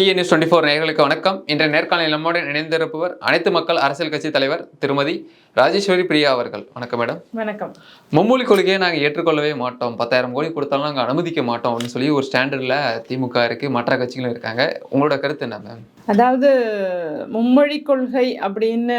DNS twenty four நேயர்களுக்கு வணக்கம். இன்றைய நேர்காணலில் நம்முடன் இணைந்திருப்பவர் அனைத்து மக்கள் அரசியல் கட்சி தலைவர் திருமதி ராஜேஸ்வரி பிரியா அவர்கள். வணக்கம் மேடம். வணக்கம். மும்மொழி கொள்கையை நாங்கள் ஏற்றுக்கொள்ளவே மாட்டோம். பத்தாயிரம் கோடி கொடுத்தாலும் நாங்கள் அனுமதிக்க மாட்டோம் அப்படின்னு சொல்லி ஒரு ஸ்டாண்டர்டில் திமுக இருக்கு மற்ற கட்சிகளும் இருக்காங்க. உங்களோட கருத்து என்ன மேம்? அதாவது மும்மொழி கொள்கை அப்படின்னு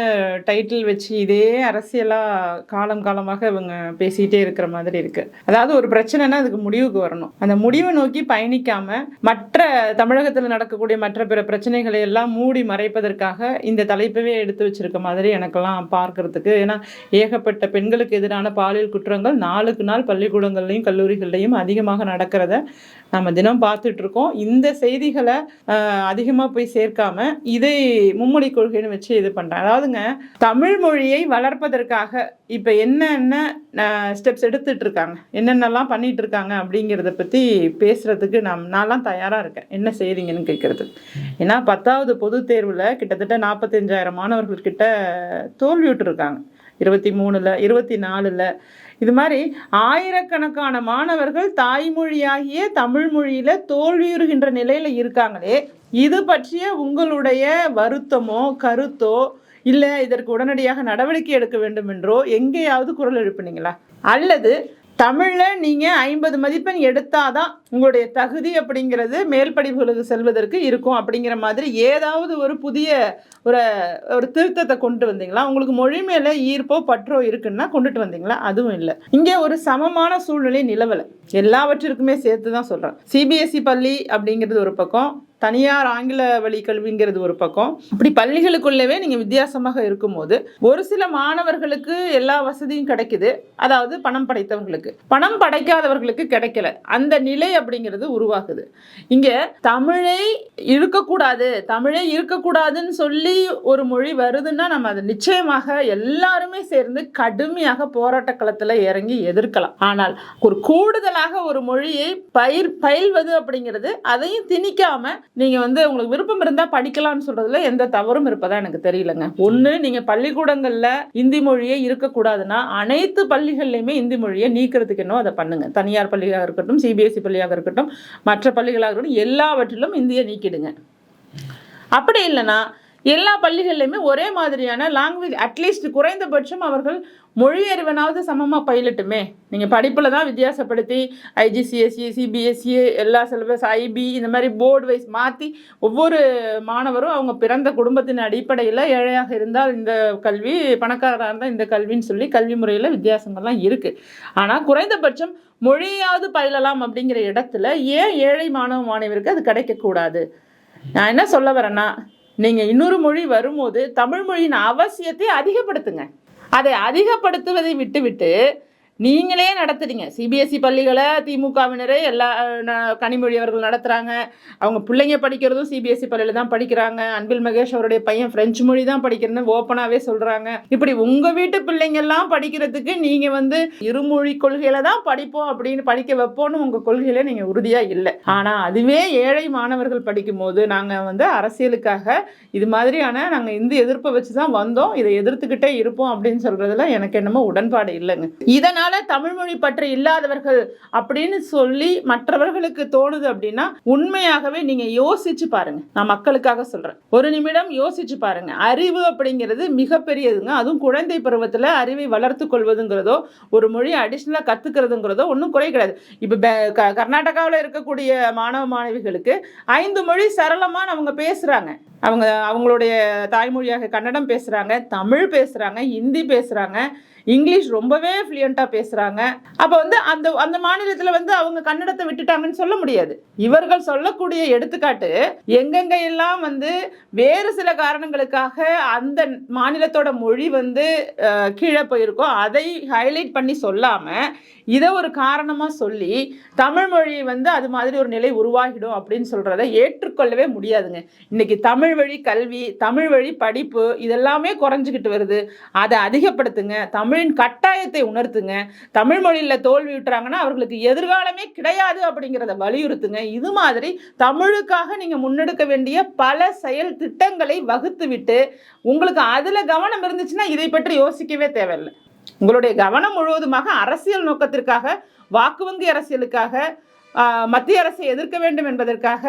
டைட்டில் வச்சு இதே அரசியலாக காலம் காலமாக இவங்க பேசிகிட்டே இருக்கிற மாதிரி இருக்கு. அதாவது ஒரு பிரச்சனைனா அதுக்கு முடிவுக்கு வரணும். அந்த முடிவை நோக்கி பயணிக்காம மற்ற தமிழகத்தில் நடக்கக்கூடிய மற்ற பிற பிரச்சனைகளை எல்லாம் மூடி மறைப்பதற்காக இந்த தலைப்பவே எடுத்து வச்சிருக்க மாதிரி எனக்கெல்லாம் பார்க்கறதுக்கு. ஏன்னா ஏகப்பட்ட பெண்களுக்கு எதிரான பாலியல் குற்றங்கள் நாளுக்கு நாள் பள்ளிக்கூடங்கள்லையும் கல்லூரிகள்லையும் அதிகமாக நடக்கிறத நம்ம தினம் பார்த்துட்டு இருக்கோம் இந்த செய்திகளை அதிகமாக போய் சேர்க்காம இதை மும்மொழி கொள்கைன்னு வச்சு இது பண்ணுறேன் அதாவதுங்க தமிழ் மொழியை வளர்ப்பதற்காக இப்போ என்னென்ன ஸ்டெப்ஸ் எடுத்துகிட்டு இருக்காங்க என்னென்னலாம் பண்ணிகிட்டு இருக்காங்க அப்படிங்கிறத பற்றி பேசுகிறதுக்கு நான் நான்லாம் தயாராக இருக்கேன். என்ன செய்கிறீங்கன்னு கேட்குறது ஏன்னா பத்தாவது பொது தேர்வில் கிட்டத்தட்ட நாற்பத்தஞ்சாயிரம் மாணவர்கள் கிட்ட இருபத்தி மூணில் இருபத்தி நாலில் இது மாதிரி ஆயிரக்கணக்கான மாணவர்கள் தாய்மொழியாகிய தமிழ் மொழியில் தோல்வியுறுகின்ற நிலையில் இருக்காங்களே இது பற்றிய உங்களுடைய வருத்தமோ கருத்தோ இல்லை இதற்கு உடனடியாக நடவடிக்கை எடுக்க வேண்டும் என்றோ எங்கேயாவது குரல் எழுப்பினீங்களா? அல்லது தமிழில் நீங்கள் ஐம்பது மதிப்பெண் எடுத்தாதான் உங்களுடைய தகுதி அப்படிங்கிறது மேல் படிப்புகளுக்கு செல்வதற்கு இருக்கும் அப்படிங்கிற மாதிரி ஏதாவது ஒரு புதிய ஒரு ஒரு திருத்தத்தை கொண்டு வந்தீங்களா? உங்களுக்கு மொழி மேலே ஈர்ப்போ பற்றோ இருக்குன்னா கொண்டுட்டு வந்தீங்களா? அதுவும் இல்லை. இங்கே ஒரு சமமான சூழ்நிலை நிலவலை. எல்லாவற்றிற்குமே சேர்த்து தான் சொல்கிறேன் சிபிஎஸ்சி பள்ளி அப்படிங்கிறது ஒரு பக்கம். தனியார் ஆங்கில வழி கல்விங்கிறது ஒரு பக்கம். இப்படி பள்ளிகளுக்குள்ளவே நீங்கள் வித்தியாசமாக இருக்கும்போது ஒரு சில மாணவர்களுக்கு எல்லா வசதியும் கிடைக்குது. அதாவது பணம் படைத்தவர்களுக்கு. பணம் படைக்காதவர்களுக்கு கிடைக்கல. அந்த நிலை அப்படிங்கிறது உருவாகுது. இங்கே தமிழை இருக்கக்கூடாது தமிழே இருக்கக்கூடாதுன்னு சொல்லி ஒரு மொழி வருதுன்னா நம்ம அதை நிச்சயமாக எல்லாருமே சேர்ந்து கடுமையாக போராட்ட களத்தில் இறங்கி எதிர்க்கலாம். ஆனால் ஒரு கூடுதலாக ஒரு மொழியை பயிர் பயில்வது அப்படிங்கிறது அதையும் திணிக்காம நீங்கள் வந்து உங்களுக்கு விருப்பம் இருந்தால் படிக்கலாம்னு சொல்கிறதுல எந்த தவறும் இருப்பதாக எனக்கு தெரியலங்க. ஒன்று நீங்கள் பள்ளிக்கூடங்களில் இந்தி மொழியே இருக்கக்கூடாதுன்னா அனைத்து பள்ளிகள்லையுமே இந்தி மொழியை நீக்கிறதுக்கு இன்னும் அதை பண்ணுங்க. தனியார் பள்ளியாக இருக்கட்டும் சிபிஎஸ்சி பள்ளியாக இருக்கட்டும் மற்ற பள்ளிகளாக இருக்கட்டும் எல்லாவற்றிலும் இந்தியை நீக்கிடுங்க. அப்படி இல்லைன்னா எல்லா பள்ளிகள்லையுமே ஒரே மாதிரியான லாங்குவேஜ் அட்லீஸ்ட் குறைந்தபட்சம் அவர்கள் மொழி அறிவனாவது சமமாக பயிலட்டுமே. நீங்கள் படிப்பில் தான் வித்தியாசப்படுத்தி ஐஜிசிஎஸ்சி சிபிஎஸ்சி எல்லா சிலபஸ் ஐபி இந்த மாதிரி போர்டு வைஸ் மாற்றி ஒவ்வொரு மாணவரும் அவங்க பிறந்த குடும்பத்தின் அடிப்படையில் ஏழையாக இருந்தால் இந்த கல்வி பணக்காரராக இருந்தால் இந்த கல்வின்னு சொல்லி கல்வி முறையில் வித்தியாசங்கள்லாம் இருக்குது ஆனால் குறைந்தபட்சம் மொழியாவது பயிலலாம் அப்படிங்கிற இடத்துல ஏன் ஏழை மாணவ மாணவருக்கு அது கிடைக்கக்கூடாது? நான் என்ன சொல்ல வரேன்னா நீங்கள் இன்னொரு மொழி வரும்போது தமிழ் மொழியின் அவசியத்தை அதிகப்படுத்துங்க. அதை அதிகப்படுத்துவதை விட்டுவிட்டு நீங்களே நடத்துறீங்க. சிபிஎஸ்சி பள்ளிகளை திமுகவினரே எல்லா கனிமொழி அவர்கள் நடத்துகிறாங்க அவங்க பிள்ளைங்க படிக்கிறதும் சிபிஎஸ்சி பள்ளியில் தான் படிக்கிறாங்க. அன்பில் மகேஷ் அவருடைய பையன் ஃப்ரெஞ்சு மொழி தான் படிக்கிறேன்னு ஓப்பனாகவே சொல்கிறாங்க இப்படி உங்கள் வீட்டு பிள்ளைங்கெல்லாம் படிக்கிறதுக்கு நீங்கள் வந்து இருமொழி கொள்கையில தான் படிப்போம் அப்படின்னு படிக்க வைப்போம்னு உங்கள் கொள்கையில் நீங்கள் உறுதியாக இல்லை. ஆனால் அதுவே ஏழை மாணவர்கள் படிக்கும்போது நாங்கள் வந்து அரசியலுக்காக இது மாதிரியான நாங்கள் இந்த எதிர்ப்பை வச்சு தான் வந்தோம். இதை எதிர்த்துக்கிட்டே இருப்போம் அப்படின்னு சொல்கிறதுல எனக்கு என்னமோ உடன்பாடு இல்லைங்க. இதனால் தமிழ் தமிழ்மொழி பற்று இல்லாதவர்கள் அப்படின்னு சொல்லி மற்றவர்களுக்கு தோணுது அப்படின்னா உண்மையாகவே நீங்கள் யோசிச்சு பாருங்க. நான் மக்களுக்காக சொல்கிறேன் ஒரு நிமிடம் யோசிச்சு பாருங்க. அறிவு அப்படிங்கிறது மிகப்பெரியதுங்க. அதுவும் குழந்தை பருவத்தில் அறிவை வளர்த்து கொள்வதுங்கிறதோ ஒரு மொழி அடிஷ்னலாக கற்றுக்கிறதுங்கிறதோ ஒன்றும் குறை கிடையாது. இப்போ க கர்நாடகாவில் இருக்கக்கூடிய மாணவ மாணவிகளுக்கு ஐந்து மொழி சரளமாக அவங்க பேசுகிறாங்க அவங்க அவங்களுடைய தாய்மொழியாக கன்னடம் பேசுகிறாங்க தமிழ் பேசுகிறாங்க ஹிந்தி பேசுகிறாங்க இங்கிலீஷ் ரொம்பவே ஃப்ளூயண்ட்டாக பேசுகிறாங்க அப்போ வந்து அந்த அந்த மாநிலத்தில் வந்து அவங்க கன்னடத்தை விட்டுட்டாங்கன்னு சொல்ல முடியாது. இவர்கள் சொல்லக்கூடிய எடுத்துக்காட்டு எங்கெங்க எல்லாம் வந்து வேறு சில காரணங்களுக்காக அந்த மாநிலத்தோட மொழி வந்து கீழே போயிருக்கோ அதை ஹைலைட் பண்ணி சொல்லாமல் இதை ஒரு காரணமாக சொல்லி தமிழ் மொழி வந்து அது மாதிரி ஒரு நிலை உருவாகிடும் அப்படின்னு சொல்கிறத ஏற்றுக்கொள்ளவே முடியாதுங்க. இன்றைக்கி தமிழ் வழி கல்வி தமிழ் வழி படிப்பு இதெல்லாமே குறைஞ்சிக்கிட்டு வருது. அதை அதிகப்படுத்துங்க. தமிழின் கட்டாயத்தை உணர்த்துங்க. தமிழ் மொழியில் தோல்வி விட்டுறாங்கன்னா அவர்களுக்கு எதிர்காலமே கிடையாது அப்படிங்கிறத வலியுறுத்துங்க. இது மாதிரி தமிழுக்காக நீங்கள் முன்னெடுக்க வேண்டிய பல செயல் திட்டங்களை வகுத்து விட்டு உங்களுக்கு அதில் கவனம் இருந்துச்சுன்னா இதை பற்றி யோசிக்கவே தேவையில்லை. உங்களுடைய கவனம் முழுவதுமாக அரசியல் நோக்கத்திற்காக வாக்கு வங்கி அரசியலுக்காக மத்திய அரசை எதிர்க்க வேண்டும் என்பதற்காக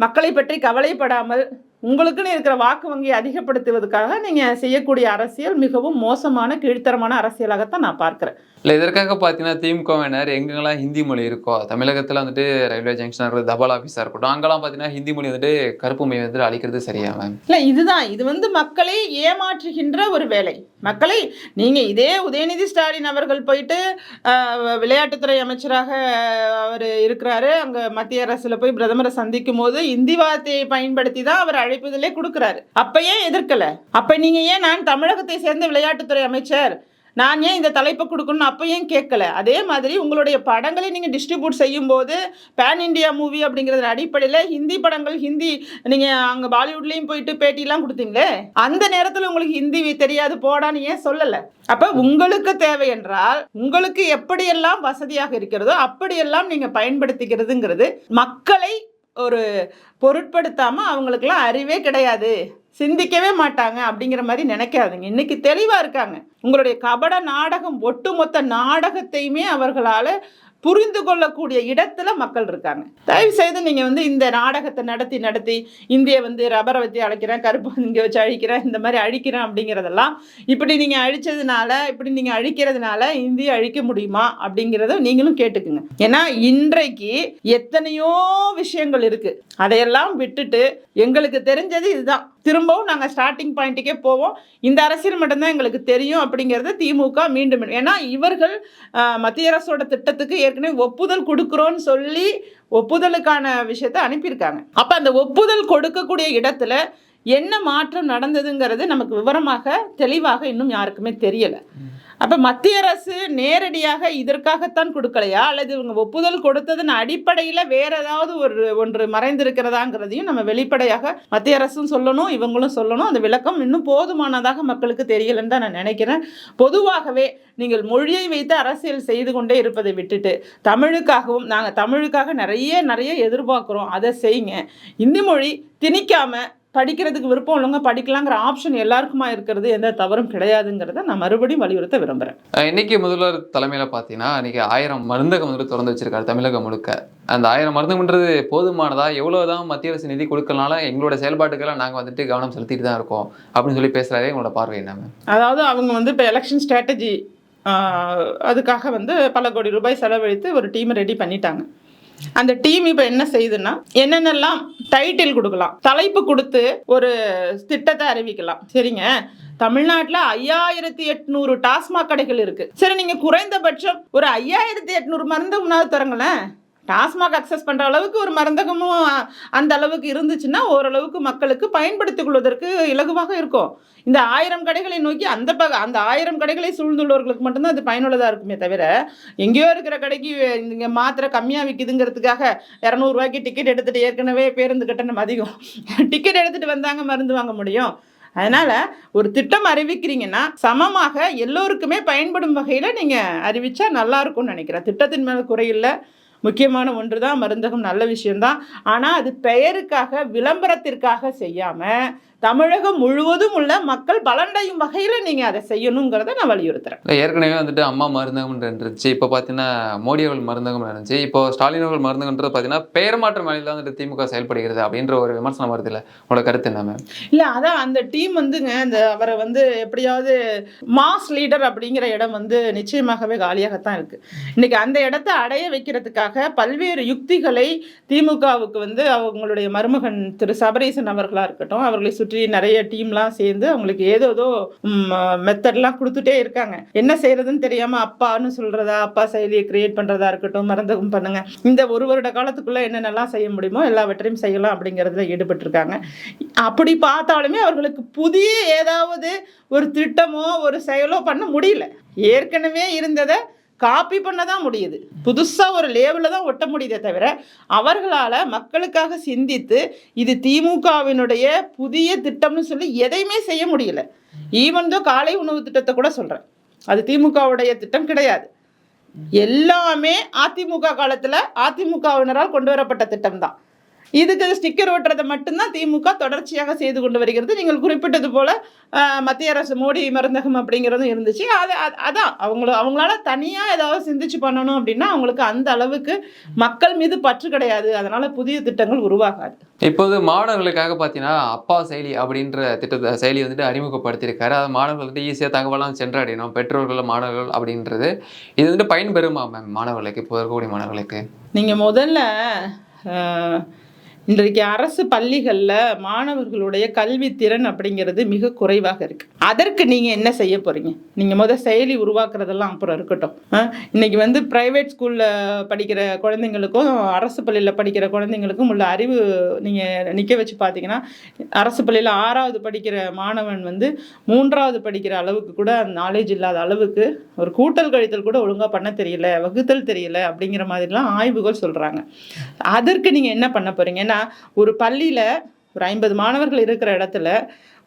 மக்களை பற்றி கவலைப்படாமல் உங்களுக்குன்னு இருக்கிற வாக்கு வங்கியை அதிகப்படுத்துவதற்காக நீங்கள் செய்யக்கூடிய அரசியல் மிகவும் மோசமான கீழ்த்தரமான அரசியலாகத்தான் நான் பார்க்குறேன். இல்லை இதற்காக பார்த்தீங்கன்னா திமுகவினர் எங்கெங்கெல்லாம் ஹிந்தி மொழி இருக்கோ தமிழகத்தில் வந்துட்டு ரயில்வே ஜங்ஷனாக இருக்கட்டும் தபால் ஆஃபீஸாக இருக்கட்டும் அங்கெல்லாம் பார்த்தீங்கன்னா ஹிந்தி மொழி வந்துட்டு கருப்பு மையம் வந்துட்டு அழிக்கிறது சரியா மேம் இல்லை இதுதான். இது வந்து மக்களை ஏமாற்றுகின்ற ஒரு வேலை. மக்களை நீங்கள் இதே உதயநிதி ஸ்டாலின் அவர்கள் போயிட்டு விளையாட்டுத்துறை அமைச்சராக அவர் இருக்கிறாரு. அங்கே மத்திய அரசில் போய் பிரதமரை சந்திக்கும் போது இந்தி வார்த்தையை பயன்படுத்தி தான் அவர் அழைப்புதலே கொடுக்குறாரு. அப்போ ஏன் எதிர்க்கலை. அப்போ நீங்கள் ஏன் நான் தமிழகத்தை சேர்ந்த விளையாட்டுத்துறை அமைச்சர் நான் ஏன் இந்த தலைப்பை கொடுக்கணும்னு அப்போ ஏன் கேட்கல? அதே மாதிரி உங்களுடைய படங்களை நீங்கள் டிஸ்ட்ரிபியூட் செய்யும்போது பேன் இண்டியா மூவி அப்படிங்கிறது அடிப்படையில் ஹிந்தி படங்கள் ஹிந்தி நீங்கள் அங்கே பாலிவுட்லேயும் போயிட்டு பேட்டிலாம் கொடுத்தீங்களே? அந்த நேரத்தில் உங்களுக்கு ஹிந்தி தெரியாது போடான்னு ஏன் சொல்லலை? அப்போ உங்களுக்கு தேவை என்றால் உங்களுக்கு எப்படியெல்லாம் வசதியாக இருக்கிறதோ அப்படியெல்லாம் நீங்கள் பயன்படுத்திக்கிறதுங்கிறது மக்களை ஒரு பொருட்படுத்தாமல் அவங்களுக்கெல்லாம் அறிவே கிடையாது. சிந்திக்கவே மாட்டாங்க அப்படிங்கிற மாதிரி நினைக்காதுங்க. இன்னைக்கு தெளிவாக இருக்காங்க. உங்களுடைய கபட நாடகம் ஒட்டுமொத்த நாடகத்தையுமே அவர்களால் புரிந்து கொள்ளக்கூடிய இடத்துல மக்கள் இருக்காங்க. தயவு செய்து நீங்கள் வந்து இந்த நாடகத்தை நடத்தி நடத்தி இந்தியை வந்து ரப்பரை வச்சு அழைக்கிறேன் கருப்பு இங்கே வச்சு அழிக்கிறேன் இந்த மாதிரி அழிக்கிறேன் அப்படிங்கிறதெல்லாம் இப்படி நீங்கள் அழிச்சதுனால இப்படி நீங்கள் அழிக்கிறதுனால இந்தியை அழிக்க முடியுமா அப்படிங்கிறத நீங்களும் கேட்டுக்குங்க. ஏன்னா இன்றைக்கு எத்தனையோ விஷயங்கள் இருக்குது அதையெல்லாம் விட்டுட்டு எங்களுக்கு தெரிஞ்சது இதுதான். திரும்பவும் நாங்கள் ஸ்டார்டிங் பாயிண்ட்டுக்கே போவோம். இந்த அரசியல் மட்டும்தான் எங்களுக்கு தெரியும் அப்படிங்கிறத திமுக மீண்டும் ஏன்னா இவர்கள் மத்திய அரசோட திட்டத்துக்கு ஏற்கனவே ஒப்புதல் கொடுக்குறோன்னு சொல்லி ஒப்புதலுக்கான விஷயத்த அனுப்பியிருக்காங்க. அப்போ அந்த ஒப்புதல் கொடுக்கக்கூடிய இடத்துல என்ன மாற்றம் நடந்ததுங்கிறது நமக்கு விவரமாக தெளிவாக இன்னும் யாருக்குமே தெரியலை. அப்போ மத்திய அரசு நேரடியாக இதற்காகத்தான் கொடுக்கலையா? அல்லது இவங்க ஒப்புதல் கொடுத்ததன் அடிப்படையில் வேற ஏதாவது ஒரு ஒன்று மறைந்திருக்கிறதாங்கிறதையும் நம்ம வெளிப்படையாக மத்திய அரசும் சொல்லணும் இவங்களும் சொல்லணும். அந்த விளக்கம் இன்னும் போதுமானதாக மக்களுக்கு தெரியலன்னு தான் நான் நினைக்கிறேன். பொதுவாகவே நீங்கள் மொழியை வைத்து அரசியல் செய்து கொண்டே இருப்பதை விட்டுட்டு தமிழுக்காகவும் நாங்கள் தமிழுக்காக நிறைய நிறைய எதிர்பார்க்குறோம். அதை செய்யுங்க. இந்தி மொழி திணிக்காமல் படிக்கிறதுக்கு விருப்பம் உள்ளவங்க படிக்கலாங்கிற ஆப்ஷன் எல்லாருக்குமா இருக்கிறது எந்த தவறும் கிடையாதுங்கிறத நான் மறுபடியும் வலியுறுத்த விரும்புகிறேன் இன்னைக்கு முதல்வர் தலைமையில பார்த்தீங்கன்னா இன்னைக்கு ஆயிரம் மருந்தகம் வந்து திறந்து வச்சிருக்காரு தமிழகம் முழுக்க. அந்த ஆயிரம் மருந்தகம்ன்றது போதுமானதா? எவ்வளவுதான் மத்திய அரசு நிதி கொடுக்கறனால எங்களோட செயல்பாட்டுக்கெல்லாம் நாங்கள் வந்துட்டு கவனம் செலுத்திட்டு தான் இருக்கோம் அப்படின்னு சொல்லி பேசுறாரு உங்களோட பார்வை என்ன அதாவது அவங்க வந்து இப்போ எலெக்ஷன் ஸ்ட்ராட்டஜி அதுக்காக வந்து பல கோடி ரூபாய் செலவழித்து ஒரு டீம் ரெடி பண்ணிட்டாங்க. அந்த டீம் இப்போ என்ன செய்யுதுன்னா என்னென்னலாம் டைட்டில் கொடுக்கலாம் தலைப்பு கொடுத்து ஒரு திட்டத்தை அறிவிக்கலாம். சரிங்க? தமிழ்நாட்டில் ஐயாயிரத்தி எட்நூறு டாஸ்மாக் கடைகள் இருக்கு. சரி நீங்க குறைந்தபட்சம் ஒரு ஐயாயிரத்தி எட்நூறு மருந்து உணவு தரங்களேன். டாஸ்மாக் அக்சஸ் பண்ணுற அளவுக்கு ஒரு மருந்தகமும் அந்த அளவுக்கு இருந்துச்சுன்னா ஓரளவுக்கு மக்களுக்கு பயன்படுத்திக் கொள்வதற்கு இலகுவாக இருக்கும். இந்த ஆயிரம் கடைகளை நோக்கி அந்த ப அந்த ஆயிரம் கடைகளை சூழ்ந்துள்ளவர்களுக்கு மட்டும்தான் அது பயனுள்ளதாக இருக்குமே தவிர எங்கேயோ இருக்கிற கடைக்கு இங்கே மாத்திரை கம்மியாக விற்கிதுங்கிறதுக்காக இரநூறுவாய்க்கு டிக்கெட் எடுத்துகிட்டு ஏற்கனவே பேருந்து கட்டணம் அதிகம். டிக்கெட் எடுத்துகிட்டு வந்தாங்க மருந்து வாங்க முடியும். அதனால் ஒரு திட்டம் அறிவிக்கிறீங்கன்னா சமமாக எல்லோருக்குமே பயன்படும் வகையில் நீங்கள் அறிவித்தா நல்லாயிருக்கும்னு நினைக்கிறேன். திட்டத்தின் மேலே குறையில்லை முக்கியமான ஒன்று தான் மருந்தகம் நல்ல விஷயம்தான். ஆனால் அது பெயருக்காக விளம்பரத்திற்காக செய்யாமல் தமிழகம் முழுவதும் உள்ள மக்கள் பலனடையும் வகையில் நீங்கள் அதை செய்யணுங்கிறத நான் வலியுறுத்துறேன். ஏற்கனவே வந்துட்டு அம்மா மருந்தகம் இருந்துச்சு. இப்போ பார்த்தீங்கன்னா மோடி அவர்கள் மருந்தகம் இருந்துச்சு. இப்போ ஸ்டாலின் அவர்கள் மருந்தகம்ன்றது பார்த்தீங்கன்னா பெயர் மாற்றம் வேலையில் வந்துட்டு திமுக செயல்படுகிறது அப்படின்ற ஒரு விமர்சனம் வருது இல்லை? உங்களோட கருத்து என்ன மேம் இல்லை அதான் அந்த டீம் வந்துங்க அந்த அவரை வந்து எப்படியாவது மாஸ் லீடர் அப்படிங்கிற இடம் வந்து நிச்சயமாகவே காலியாகத்தான் இருக்குது இன்னைக்கு அந்த இடத்த அடைய வைக்கிறதுக்காக பல்வேறு யுக்திகளை திமுகவுக்கு வந்து அவங்களுடைய மருமகன் திரு சபரீசன் அவர்களாக இருக்கட்டும் அவர்களை சுற்றி சுற்றி நிறைய டீம்லாம் சேர்ந்து அவங்களுக்கு ஏதோ ஏதோ மெத்தட்லாம் கொடுத்துட்டே இருக்காங்க. என்ன செய்யறதுன்னு தெரியாமல் அப்பான்னு சொல்கிறதா அப்பா செயலியை கிரியேட் பண்ணுறதா இருக்கட்டும் மருந்தகம் பண்ணுங்க. இந்த ஒரு வருட காலத்துக்குள்ளே என்னென்னலாம் செய்ய முடியுமோ எல்லாவற்றையும் செய்யலாம் அப்படிங்கிறதுல ஈடுபட்டிருக்காங்க. அப்படி பார்த்தாலுமே அவர்களுக்கு புதிய ஏதாவது ஒரு திட்டமோ ஒரு செயலோ பண்ண முடியல. ஏற்கனவே இருந்ததை காப்பி பண்ண தான் முடியுது. புதுசாக ஒரு லேபிளில் தான் ஒட்ட முடியுதே தவிர அவர்களால் மக்களுக்காக சிந்தித்து இது திமுகவினுடைய புதிய திட்டம்னு சொல்லி எதையுமே செய்ய முடியல. ஈவன் தோ காலை உணவு திட்டத்தை கூட சொல்கிறேன் அது திமுகவுடைய திட்டம் கிடையாது. எல்லாமே அதிமுக காலத்தில் அதிமுகவினரால் கொண்டு வரப்பட்ட திட்டம் தான் இதுக்கு ஸ்டிக்கர் ஒட்டுறதை மட்டும்தான் திமுக தொடர்ச்சியாக செய்து கொண்டு வருகிறது. நீங்கள் குறிப்பிட்டது போல மத்திய அரசு மோடி மருந்தகம் அப்படிங்கிறதும் இருந்துச்சு. அது அது- அதான் அவங்கள அவங்களால தனியாக ஏதாவது சிந்திச்சு பண்ணணும் அப்படின்னா அவங்களுக்கு அந்த அளவுக்கு மக்கள் மீது பற்று கிடையாது. அதனால புதிய திட்டங்கள் உருவாகாது. இப்போது மாணவர்களுக்காக பார்த்தீங்கன்னா அப்பா செயலி அப்படின்ற திட்டத்தை செயலி வந்துட்டு அறிமுகப்படுத்தியிருக்காரு. அது மாணவர்கள் வந்துட்டு ஈஸியாக தகவலாம் சென்றடையணும். பெற்றோர்கள் மாணவர்கள் அப்படின்றது. இது வந்துட்டு பயன்பெறுமா மேம் மாணவர்களுக்கு இப்போ இருக்கக்கூடிய மாணவர்களுக்கு? நீங்கள் முதல்ல இன்றைக்கு அரசு பள்ளிகளில் மாணவர்களுடைய கல்வித்திறன் அப்படிங்கிறது மிக குறைவாக இருக்குது அதற்கு நீங்கள் என்ன செய்ய போகிறீங்க நீங்கள் முதல் செயலி உருவாக்குறதெல்லாம் அப்புறம் இருக்கட்டும். இன்றைக்கி வந்து ப்ரைவேட் ஸ்கூலில் படிக்கிற குழந்தைங்களுக்கும் அரசு பள்ளியில் படிக்கிற குழந்தைங்களுக்கும் உள்ள அறிவு நீங்கள் நிற்க வச்சு பார்த்தீங்கன்னா அரசு பள்ளியில் ஆறாவது படிக்கிற மாணவன் வந்து மூன்றாவது படிக்கிற அளவுக்கு கூட நாலேஜ் இல்லாத அளவுக்கு ஒரு கூட்டல் கழித்தல் கூட ஒழுங்காக பண்ண தெரியல வகுத்தல் தெரியல அப்படிங்கிற மாதிரிலாம் ஆய்வுகள் சொல்கிறாங்க அதற்கு நீங்கள் என்ன பண்ண போகிறீங்க ஏன்னா ஒரு பள்ளியில் ஒரு ஐம்பது மாணவர்கள் இருக்கிற இடத்துல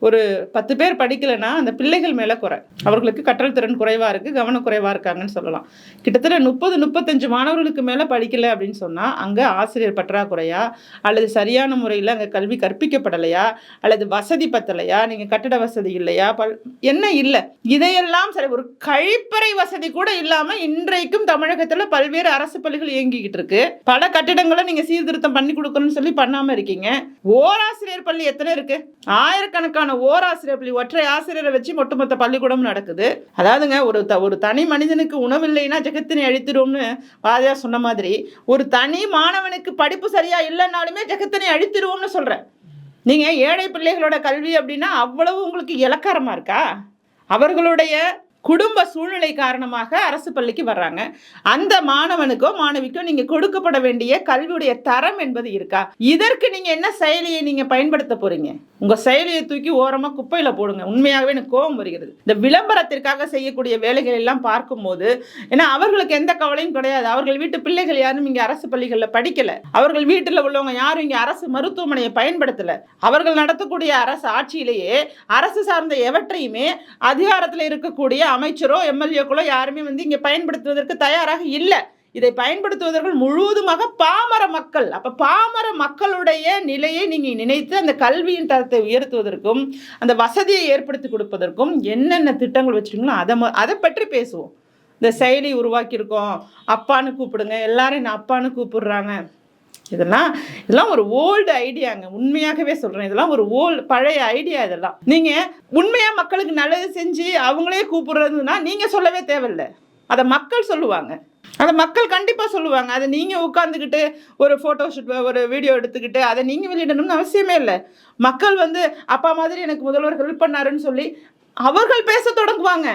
ஒரு பத்து பேர் படிக்கலைன்னா அந்த பிள்ளைகள் மேலே குறை. அவர்களுக்கு கற்றல் திறன் குறைவாக இருக்குது கவனக்குறைவாக இருக்காங்கன்னு சொல்லலாம். கிட்டத்தட்ட முப்பது முப்பத்தஞ்சு மாணவர்களுக்கு மேலே படிக்கலை அப்படின்னு சொன்னால் அங்கே ஆசிரியர் பற்றாக்குறையா? அல்லது சரியான முறையில் அங்கே கல்வி கற்பிக்கப்படலையா? அல்லது வசதி பத்தலையா? நீங்கள் கட்டட வசதி இல்லையா? பல் என்ன இல்லை. இதையெல்லாம் சரி ஒரு கழிப்பறை வசதி கூட இல்லாமல் இன்றைக்கும் தமிழகத்தில் பல்வேறு அரசு பள்ளிகள் இயங்கிக்கிட்டு இருக்கு. பல கட்டிடங்களை நீங்கள் சீர்திருத்தம் பண்ணி கொடுக்கணும்னு சொல்லி பண்ணாமல் இருக்கீங்க. ஓராசிரியர் பள்ளி எத்தனை இருக்கு? ஆயிரக்கணக்கான ஓராசிரியர் பள்ளி ஒற்றை ஆசிரியரை வச்சு ஒட்டுமொத்த பள்ளிக்கூடம் நடக்குது. அதாவதுங்க ஒரு த ஒரு தனி மனிதனுக்கு உணவு இல்லைன்னா ஜெகத்தினை அழித்திடும்னு வாதியா சொன்ன மாதிரி ஒரு தனி மாணவனுக்கு படிப்பு சரியா இல்லைன்னாலுமே ஜெகத்தினை அழித்திடுவோம்னு சொல்றேன். நீங்கள் ஏழை பிள்ளைகளோட கல்வி அப்படின்னா அவ்வளவு உங்களுக்கு இலக்காரமாக இருக்கா? அவர்களுடைய குடும்ப சூழ்நிலை காரணமாக அரசு பள்ளிக்கு வர்றாங்க. அந்த மாணவனுக்கோ மாணவிக்கோ நீங்க கொடுக்கப்பட வேண்டிய கல்வியுடைய தரம் என்பது இருக்கா? இதற்கு நீங்க என்ன செயலியை நீங்க பயன்படுத்த போறீங்க? உங்க செயலியை தூக்கி ஓரமா குப்பையில போடுங்க. உண்மையாகவே எனக்கு கோபம் வருகிறது. இந்த விளம்பரத்திற்காக செய்யக்கூடிய வேலைகள் எல்லாம் பார்க்கும்போது ஏன்னா அவர்களுக்கு எந்த கவலையும் கிடையாது. அவர்கள் வீட்டு பிள்ளைகள் யாரும் இங்க அரசு பள்ளிகளில் படிக்கல. அவர்கள் வீட்டில் உள்ளவங்க யாரும் இங்க அரசு மருத்துவமனையை பயன்படுத்தல. அவர்கள் நடத்தக்கூடிய அரசு ஆட்சியிலேயே அரசு சார்ந்த எவற்றையுமே அதிகாரத்தில் இருக்கக்கூடிய அமைச்சரோ எம்எல்ஏக்களோ யாருமே வந்து இங்கே பயன்படுத்துவதற்கு தயாராக இல்லை. இதை பயன்படுத்துவதற்கு முழுவதுமாக பாமர மக்கள். அப்போ பாமர மக்களுடைய நிலையை நீங்கள் நினைத்து அந்த கல்வியின் தரத்தை உயர்த்துவதற்கும் அந்த வசதியை ஏற்படுத்தி கொடுப்பதற்கும் என்னென்ன திட்டங்கள் வச்சுருக்கீங்களோ அதை அதை பற்றி பேசுவோம். இந்த செயலி உருவாக்கியிருக்கோம். அப்பான்னு கூப்பிடுங்க. எல்லாரும் நான் அப்பான்னு கூப்பிடுறாங்க. இதெல்லாம் இதெல்லாம் ஒரு ஓல்டு ஐடியாங்க உண்மையாகவே சொல்கிறேன் இதெல்லாம் ஒரு ஓல்டு பழைய ஐடியா இதெல்லாம். நீங்கள் உண்மையாக மக்களுக்கு நல்லது செஞ்சு அவங்களே கூப்பிடுறதுன்னா நீங்கள் சொல்லவே தேவையில்லை. அதை மக்கள் சொல்லுவாங்க. அதை மக்கள் கண்டிப்பாக சொல்லுவாங்க. அதை நீங்கள் உட்காந்துக்கிட்டு ஒரு ஃபோட்டோ ஷூட் ஒரு வீடியோ எடுத்துக்கிட்டு அதை நீங்கள் வெளியிடணும்னு அவசியமே இல்லை. மக்கள் வந்து அப்பா மாதிரி எனக்கு முதல்வர் ஹெல்ப் பண்ணாருன்னு சொல்லி அவர்கள் பேச தொடங்குவாங்க.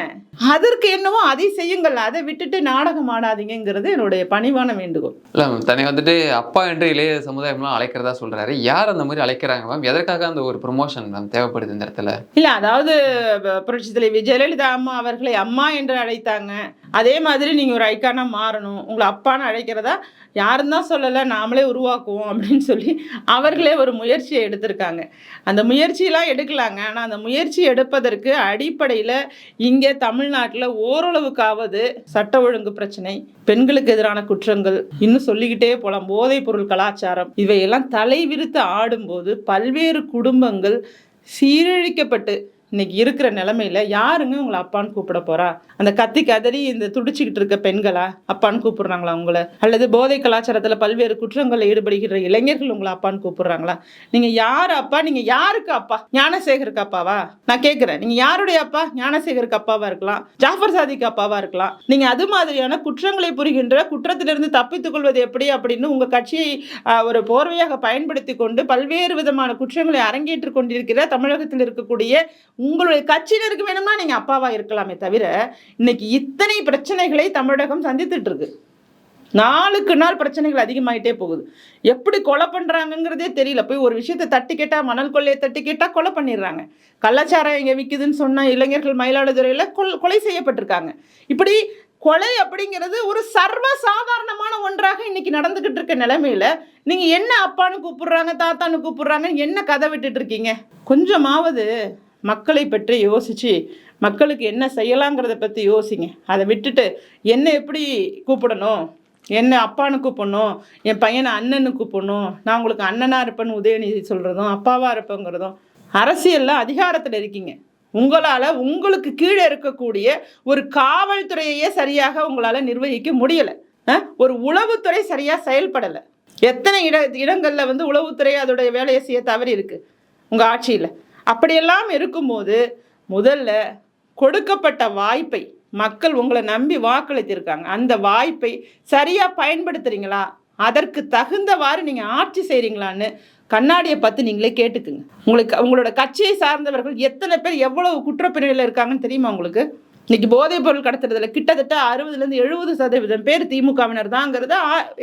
அதற்கு என்னவோ அதை செய்யுங்கள் அதை விட்டுட்டு நாடகம் ஆடாதீங்கிறது என்னுடைய பணிவான வேண்டுகோள். இல்லை மேம் தன்னை வந்துட்டு அப்பா என்று இளைய சமுதாயம்லாம் அழைக்கிறதா சொல்றாரு. யார் அந்த மாதிரி அழைக்கிறாங்க மேம் எதற்காக அந்த ஒரு ப்ரொமோஷன் மேம் தேவைப்படுது இந்த இடத்துல? இல்லை அதாவது புரட்சி தலைவி ஜெயலலிதா அம்மா அவர்களை அம்மா என்று அழைத்தாங்க. அதே மாதிரி நீங்கள் ஒரு ஐக்கானாக மாறணும். உங்களை அப்பான்னு அழைக்கிறதா யாரும் தான் சொல்லலை நாமளே உருவாக்குவோம் அப்படின்னு சொல்லி அவர்களே ஒரு முயற்சியை எடுத்திருக்காங்க. அந்த முயற்சியெலாம் எடுக்கலாங்க. ஆனால் அந்த முயற்சி எடுப்பதற்கு அடிப்படையில் இங்கே தமிழ்நாட்டில் ஓரளவுக்காவது சட்ட ஒழுங்கு பிரச்சனை பெண்களுக்கு எதிரான குற்றங்கள் இன்னும் சொல்லிக்கிட்டே போகலாம் போதைப் பொருள் கலாச்சாரம் இவையெல்லாம் தலைவிரித்து ஆடும்போது பல்வேறு குடும்பங்கள் சீரழிக்கப்பட்டு இன்னைக்கு இருக்கிற நிலமையில யாருங்க உங்களை அப்பான்னு கூப்பிட போறா? அந்த கத்தி கதறி இந்த துடிச்சுக்கிட்டு இருக்க பெண்களா அப்பான்னு கூப்பிடுறாங்களா உங்களை? அல்லது போதை கலாச்சாரத்துல பல்வேறு குற்றங்களில் ஈடுபடுகிற இளைஞர்கள் உங்களை அப்பான்னு கூப்பிடுறாங்களா? நீங்க யார் அப்பா? நீங்க யாருக்கு அப்பா? ஞானசேகருக்கு அப்பாவா? நான் கேட்குறேன் நீங்க யாருடைய அப்பா? ஞானசேகருக்கு அப்பாவா இருக்கலாம். ஜாஃபர் சாதிக்கு அப்பாவா இருக்கலாம். நீங்க அது மாதிரியான குற்றங்களை புரிகின்ற குற்றத்திலிருந்து தப்பித்துக் கொள்வது எப்படி அப்படின்னு உங்க கட்சியை ஆஹ், ஒரு போர்வையாக பயன்படுத்தி கொண்டு பல்வேறு விதமான குற்றங்களை அரங்கேற்றுக் கொண்டிருக்கிற தமிழகத்தில் இருக்கக்கூடிய உங்களுடைய கட்சியினருக்கு வேணும்னா நீங்கள் அப்பாவாக இருக்கலாமே தவிர இன்னைக்கு இத்தனை பிரச்சனைகளை தமிழகம் சந்தித்துட்டு இருக்கு. நாளுக்கு நாள் பிரச்சனைகள் அதிகமாயிட்டே போகுது. எப்படி கொலை பண்ணுறாங்கங்கிறதே தெரியல. போய் ஒரு விஷயத்தை தட்டி கேட்டால் மணல் கொள்ளையை தட்டி கேட்டால் கொலை பண்ணிடுறாங்க. கலாச்சாரம் இங்கே விற்கிதுன்னு சொன்னால் இளைஞர்கள் மயிலாடுதுறையில் கொல் கொலை செய்யப்பட்டிருக்காங்க. இப்படி கொலை அப்படிங்கிறது ஒரு சர்வ சாதாரணமான ஒன்றாக இன்னைக்கு நடந்துகிட்டு இருக்க நிலைமையில நீங்க என்ன அப்பான்னு கூப்பிடுறாங்க தாத்தான்னு கூப்பிடுறாங்க என்ன கதை விட்டுட்டு இருக்கீங்க? கொஞ்சமாவது மக்களை பற்றி யோசித்து மக்களுக்கு என்ன செய்யலாங்கிறத பற்றி யோசிங்க. அதை விட்டுட்டு என்ன எப்படி கூப்பிடணும்? என்ன அப்பான்னு கூப்பிடணும்? என் பையனை அண்ணன்னு கூப்பிடணும்? நான் உங்களுக்கு அண்ணனாக இருப்பேன்னு உதயநிதி சொல்கிறதும் அப்பாவாக இருப்பேங்கிறதும். அரசியலில் அதிகாரத்தில் இருக்கீங்க. உங்களால் உங்களுக்கு கீழே இருக்கக்கூடிய ஒரு காவல்துறையையே சரியாக உங்களால் நிர்வகிக்க முடியலை. ஒரு உளவுத்துறை சரியாக செயல்படலை. எத்தனை இட இடங்களில் வந்து உளவுத்துறை அதோடைய வேலையை செய்ய தவறி இருக்குது உங்கள் ஆட்சியில். அப்படியெல்லாம் இருக்கும்போது முதல்ல கொடுக்கப்பட்ட வாய்ப்பை மக்கள் உங்களை நம்பி வாக்களித்திருக்காங்க. அந்த வாய்ப்பை சரியாக பயன்படுத்துகிறீங்களா அதற்கு தகுந்தவாறு நீங்கள் ஆட்சி செய்கிறீங்களான்னு கண்ணாடியை பார்த்து நீங்களே கேட்டுக்குங்க. உங்களுக்கு உங்களோட கட்சியை சார்ந்தவர்கள் எத்தனை பேர் எவ்வளவு குற்றப்பிரிவில் இருக்காங்கன்னு தெரியுமா உங்களுக்கு? இன்னைக்கு போதைப் பொருள் கடத்துறதுல கிட்டத்தட்ட அறுபதுலேருந்து எழுபது சதவீதம் பேர் திமுகவினர் தாங்கிறத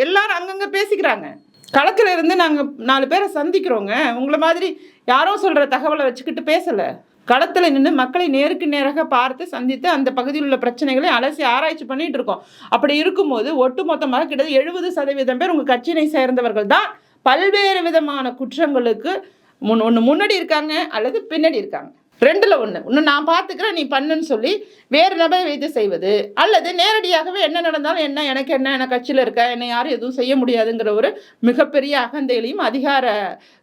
எல்லாரும் அங்கங்கே பேசிக்கிறாங்க. களத்தில் இருந்து நாங்கள் நாலு பேரை சந்திக்கிறோங்க. உங்களை மாதிரி யாரோ சொல்கிற தகவலை வச்சுக்கிட்டு பேசலை. களத்தில் நின்று மக்களை நேருக்கு நேராக பார்த்து சந்தித்து அந்த பகுதியில் உள்ள பிரச்சனைகளை அலசி ஆராய்ச்சி பண்ணிட்டு இருக்கோம். அப்படி இருக்கும்போது ஒட்டுமொத்தமாக கிட்டத்தட்ட எழுபது சதவீதம் பேர் உங்கள் கட்சியினை சேர்ந்தவர்கள் தான். பல்வேறு விதமான குற்றங்களுக்கு முன் ஒன்று முன்னாடி இருக்காங்க அல்லது பின்னாடி இருக்காங்க. ரெண்டில் ஒன்று ஒன்று நான் பார்த்துக்கிறேன் நீ பண்ணுன்னு சொல்லி வேறு நபரை வைத்து செய்வது. அல்லது நேரடியாகவே என்ன நடந்தாலும் என்ன எனக்கு என்ன எனக்கு கட்சியில் இருக்க என்னை யாரும் எதுவும் செய்ய முடியாதுங்கிற ஒரு மிகப்பெரிய அகந்தையிலையும் அதிகார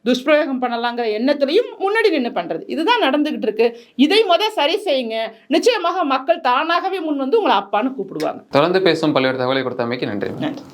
துஷ்பிரயோகம் பண்ணலாங்கிற எண்ணத்துலையும் முன்னாடி நின்று பண்ணுறது இதுதான் நடந்துக்கிட்டு இருக்கு. இதை முத சரி செய்யுங்க. நிச்சயமாக மக்கள் தானாகவே முன் வந்து உங்களை அப்பான்னு கூப்பிடுவாங்க. தொடர்ந்து பேசும் பல்வேறு தகவலை கொடுத்தமைக்கு நன்றி. நன்றி.